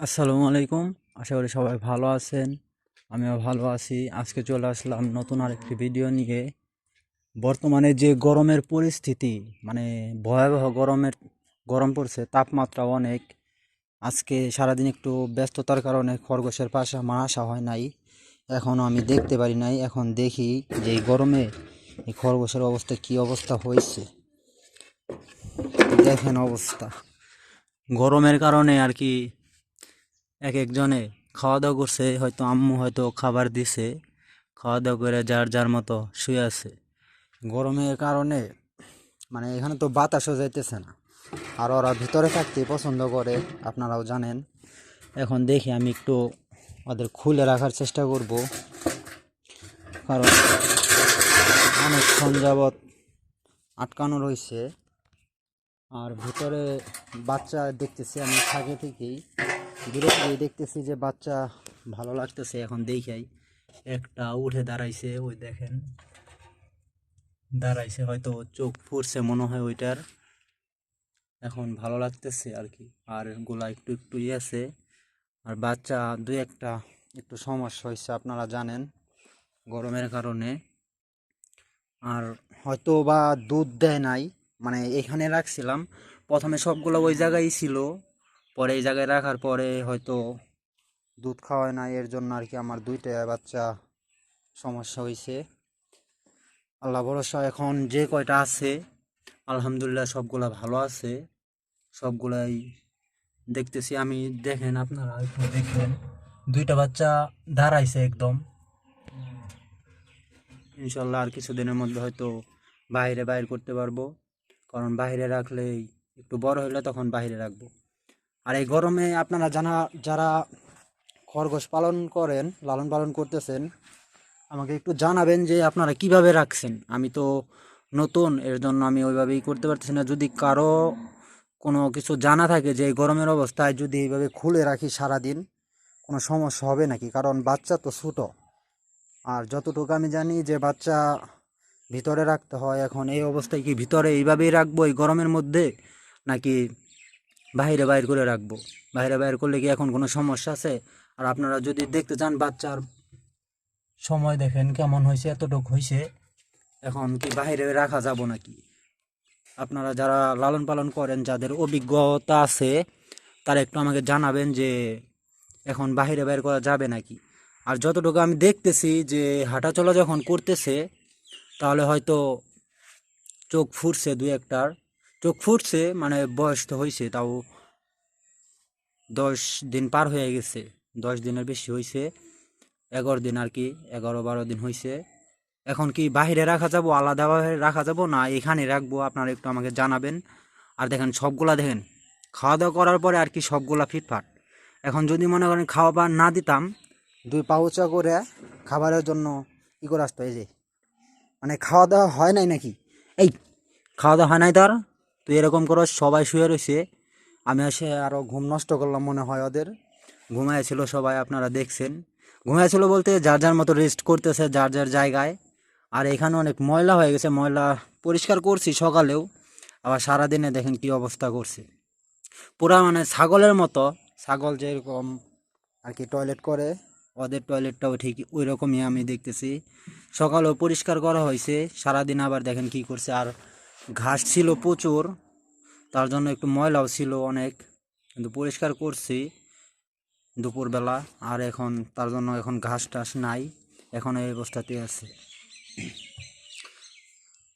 আসসালামু আলাইকুম। আশা করি সবাই ভালো আছেন। আমিও ভালো আছি। আজকে চলে আসলাম নতুন আরেকটি ভিডিও নিয়ে। বর্তমানে যে গরমের পরিস্থিতি মানে ভয়াবহ গরমের, গরম পড়ছে, তাপমাত্রা অনেক। আজকে সারাদিন একটু ব্যস্ততার কারণে খরগোশের পাশে আমার আসা হয় নাই। এখনও আমি দেখতে পারি নাই। এখন দেখি যে গরমে এই খরগোশের অবস্থা, কি অবস্থা হয়েছে। দেখেন অবস্থা। গরমের কারণে আর কি এক একজনে খাওয়া দাওয়া করছে, হয়তো আম্মু হয়তো খাবার দিছে খাওয়া দাওয়া করে যার যার মতো শুয়ে আছে। গরমের কারণে মানে এখানে তো বাতাসও যাইতেছে না। আর ওরা ভিতরে থাকতে পছন্দ করে, আপনারাও জানেন। এখন দেখি আমি একটু ওদের খুলে রাখার চেষ্টা করব। কারণ অনেকক্ষণ যাবৎ আটকানো রয়েছে। আর ভিতরে বাচ্চা দেখতেছি আমি থাকে থেকেই। দূরে থেকে দেখতেছি যে বাচ্চা ভালো লাগতেছে, এখন দেখাই একটা উঠে দাঁড়াইছে, ওই দেখেন। দাঁড়াইছে, হয়তো চোখ ফুরছে মনে হয় ওইটার। এখন ভালো লাগতেছে আর কি। আর গোলা একটু একটু ইয়ে আছে। আর বাচ্চা দুই একটা একটু সমস্যা হয়েছে, আপনারা জানেন, গরমের কারণে। আর হয়তো বা দুধ দেয় নাই মানে এখানে রাখছিলাম। প্রথমে সবগুলো ওই জায়গায় ছিল পরে এই জায়গায় রাখার পরে হয়তো দুধ খাওয়ায় না এর জন্য আর কি আমার দুইটা বাচ্চা সমস্যা হয়েছে আল্লাহ ভরসা, এখন যে কয়টা আছে, আলহামদুলিল্লাহ সবগুলা ভালো আছে। সবগুলাই দেখতেছি, আমি দেখেন আপনারা একটু দেখেন। দুইটা বাচ্চা দাঁড়াইছে একদম। ইনশাল্লাহ আর কিছুদিনের মধ্যে হয়তো বাইরে বাইর করতে পারব। কারণ বাইরে রাখলেই একটু বড় হলে তখন বাইরে রাখব। আর এই গরমে আপনারা জানা, যারা খরগোশ পালন করেন, লালন পালন করতেছেন, আমাকে একটু জানাবেন যে আপনারা কীভাবে রাখছেন? আমি তো নতুন, এর জন্য আমি ওইভাবেই করতে পারতেছি না। যদি কারও কোনো কিছু জানা থাকে যে এই গরমের অবস্থায় যদি এইভাবে খুলে রাখি সারাদিন, কোনো সমস্যা হবে নাকি? কারণ বাচ্চা তো ছোটো। আর যতটুকু আমি জানি যে বাচ্চা ভিতরে রাখতে হয়, এখন এই অবস্থায় কি ভিতরে এইভাবেই রাখব এই গরমের মধ্যে? নাকি বাইরে বাইর করে রাখব। বাইরে বাইর করলে কি এখন কোনো সমস্যা আছে? আর আপনারা যদি দেখতে চান বাচ্চার সময় দেখেন কেমন হয়েছে, এতটুকু হয়েছে, এখন কি বাইরে রাখা যাব নাকি? আপনারা যারা লালন পালন করেন, যাদের অভিজ্ঞতা আছে, তারা একটু আমাকে জানাবেন যে এখন বাইরে বাইর করা যাবে নাকি? আর যতটুকু আমি দেখতেছি যে হাঁটাচলা যখন করতেছে, তাহলে হয়তো চোখ ফুটছে দু একটার। চোখ ফুটছে মানে বয়স তো হয়েছে তাও দশ দিন পার হয়ে গেছে, দশ দিনের বেশি হয়েছে এগারো দিন আর কি, এগারো বারো দিন হয়েছে এখন কি বাইরে রাখা যাব আলাদাভাবে রাখা যাব, না এখানে রাখব, আপনারা একটু আমাকে জানাবেন। আর দেখেন সবগুলা দেখেন খাওয়া দাওয়া করার পরে আর কি সবগুলা ফিটফাট। এখন যদি মনে করেন খাবার না দিতাম, দুই পাউচা করে খাবারের জন্য কী করে আসতো, এই যে। মানে খাওয়া দাওয়া হয় নাই নাকি? এই খাওয়া দাওয়া হয় নাই তার তুই এরকম করো সবাই শুয়ে রয়েছে। আমি এসে আরও ঘুম নষ্ট করলাম মনে হয় ওদের। ঘুমাইছিল সবাই, আপনারা দেখছেন। ঘুমাইছিল বলতে যার যার মতো রেস্ট করতেছে যার যার জায়গায়। আর এখানে অনেক ময়লা হয়ে গেছে, ময়লা পরিষ্কার করছি সকালেও। আবার সারাদিনে দেখেন কি অবস্থা করছে। পুরা মানে ছাগলের মতো, ছাগল যেরকম আর কি টয়লেট করে, ওদের টয়লেটটাও ঠিক ওই রকমই আমি দেখতেছি। সকালেও পরিষ্কার করা হয়েছে, সারাদিন আবার দেখেন কি করছে। আর ঘাস ছিল প্রচুর, তার জন্য একটু ময়লাও ছিল অনেক। কিন্তু পরিষ্কার করছি দুপুরবেলা, আর এখন তার জন্য এখন ঘাস টাস নাই, এখন এই অবস্থাতে আছে।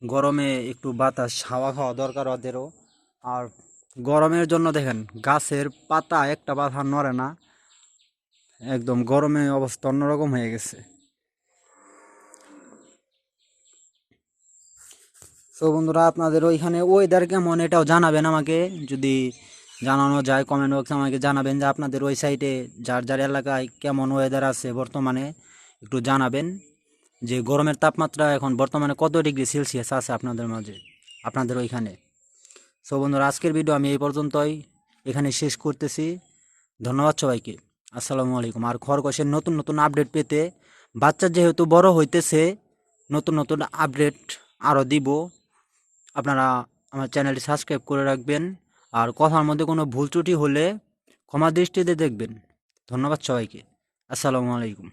গরমে একটু বাতাস, হাওয়া খাওয়া দরকার ওদেরও। আর গরমের জন্য দেখেন, গাছের পাতা একটা পাতা নড়ে না। একদম গরমে অবস্থা অন্যরকম হয়ে গেছে। তো বন্ধুরা, আপনাদের ওইখানে ওয়েদার কেমন এটাও জানাবেন আমাকে। যদি জানানো যায় কমেন্ট বক্সে আমাকে জানাবেন যে আপনাদের ওই সাইডে যার যার এলাকায় কেমন ওয়েদার আছে বর্তমানে, একটু জানাবেন। যে গরমের তাপমাত্রা এখন বর্তমানে কত ডিগ্রি সেলসিয়াস আছে আপনাদের মাঝে, আপনাদের ওইখানে। সো বন্ধুরা, আজকের ভিডিও আমি এই পর্যন্তই। এখানে শেষ করতেছি। ধন্যবাদ সবাইকে। আসসালামু আলাইকুম। আর খরগোশের নতুন নতুন আপডেট পেতে বাচ্চা যেহেতু বড় হইতেছে, নতুন নতুন আপডেট আরও দিব। আপনারা আমার চ্যানেলটি সাবস্ক্রাইব করে রাখবেন আর কথার মধ্যে কোনো ভুল ত্রুটি হলে ক্ষমা দৃষ্টিতে দেখবেন। ধন্যবাদ সবাইকে। আসসালামু আলাইকুম।